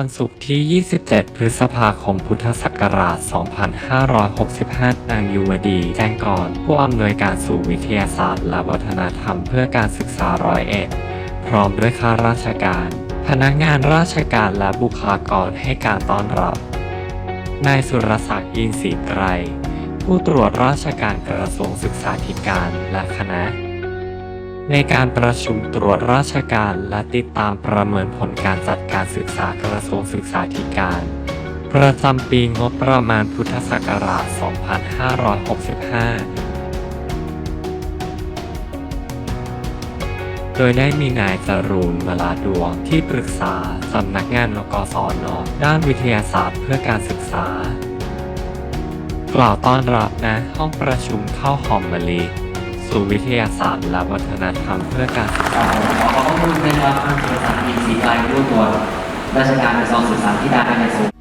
วันศุกร์ที่ 27 พฤษภาคม พุทธศักราช 2565 นางยุวดี แจ้งก่อน ผู้อำนวยการศูนย์วิทยาศาสตร์และวัฒนธรรมเพื่อการศึกษาร้อยเอ็ด พร้อมด้วยข้าราชการ พนักงานราชการและบุคลากรให้การต้อนรับ นายสุรศักดิ์อินทรีไกรผู้ตรวจราชการกระทรวงศึกษาธิการและคณะ ในการประชุมตรวจราชการและติดตามประเมินผลการจัดการศึกษากระทรวงศึกษาธิการ ประจำปีงบประมาณพุทธศักราช 2565 โดยได้มีนายจรูนมาลาดวงที่ปรึกษาสำนักงานนกสนด้านวิทยาศาสตร์เพื่อการศึกษา กล่าวต้อนรับนะห้องประชุมเข้าหอมมะลิ สู่วิทยาศาสตร์และวัฒนธรรมเพื่อการศึกษาขอขอบคุณนะครับท่านประธานอินทรีย์ไกรผู้ตรวราชการกระทรวงศึกษาธิการในสู